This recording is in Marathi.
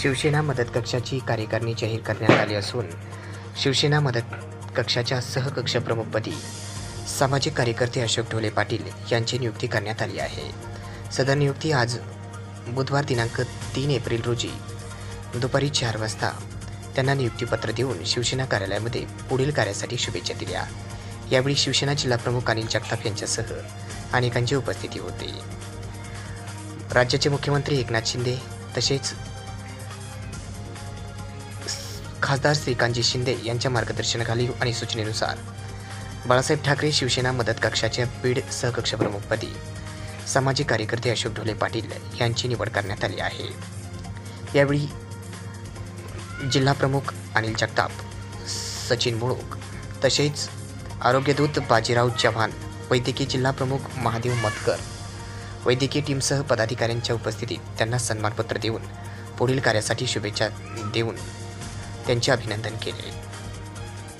शिवसेना मदत कक्षाची कार्यकारिणी जाहीर करण्यात आली असून शिवसेना मदत कक्षाच्या सहकक्षप्रमुखपदी सामाजिक कार्यकर्ते अशोक ढोले पाटील यांची नियुक्ती करण्यात आली आहे. सदर नियुक्ती आज बुधवार दिनांक तीन एप्रिल रोजी दुपारी चार वाजता त्यांना नियुक्तीपत्र देऊन शिवसेना कार्यालयामध्ये पुढील कार्यासाठी शुभेच्छा दिल्या. यावेळी शिवसेना जिल्हाप्रमुख अनिल जगताप यांच्यासह अनेकांची उपस्थिती होती. राज्याचे मुख्यमंत्री एकनाथ शिंदे तसेच खासदार श्रीकांतजी शिंदे यांच्या मार्गदर्शनाखाली आणि सूचनेनुसार बाळासाहेब ठाकरे शिवसेना मदत कक्षाच्या बीड सहकक्ष प्रमुखपदी सामाजिक कार्यकर्ते अशोक ढोले पाटील यांची निवड करण्यात आली आहे. यावेळी जिल्हाप्रमुख अनिल जगताप सचिन मुळूक तसेच आरोग्यदूत बाजीराव चव्हाण वैद्यकीय जिल्हाप्रमुख महादेव मतकर वैद्यकीय टीमसह पदाधिकाऱ्यांच्या उपस्थितीत त्यांना सन्मानपत्र देऊन पुढील कार्यासाठी शुभेच्छा देऊन त्यांचे अभिनंदन केले.